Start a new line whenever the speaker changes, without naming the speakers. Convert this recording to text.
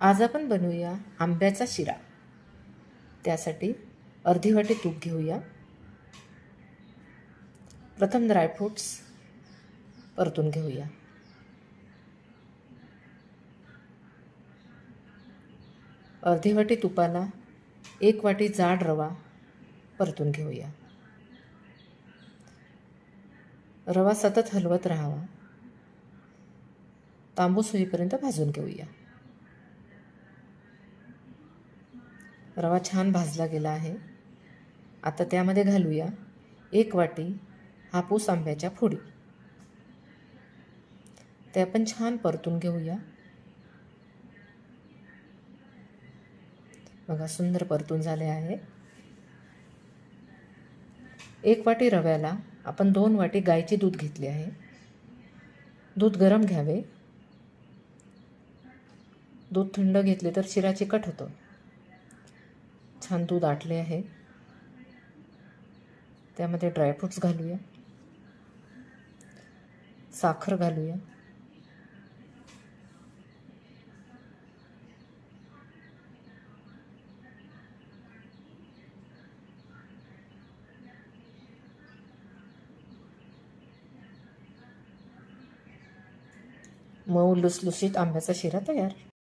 आज आपण बनवूया आंब्याचा शिरा. त्यासाठी अर्धी वाटी तूप घेऊया. प्रथम ड्रायफ्रूट्स परतून घेऊया. अर्धी वाटी तुपाला एक वाटी जाड रवा परतून घेऊया. रवा सतत हलवत राहावा. तांबूस होईपर्यंत भाजून घेऊया. रवा छान भाजला गेला आहे. आता त्यामध्ये घालूया एक वाटी हापूस आंब्याच्या फोडी. ते आपण छान परतून घेऊया. बघा सुंदर परतून झाले आहे. एक वाटी रव्याला आपण दोन वाटी गायचे दूध घेतले आहे. दूध गरम घ्यावे. दूध थंड घेतले तर शिरा चिकट होतं. छान दूध आटले आहे. त्यामध्ये ड्रायफ्रूट्स घालूया. साखर घालूया. मऊ लुसलुशीत आंब्याचा शिरा तयार.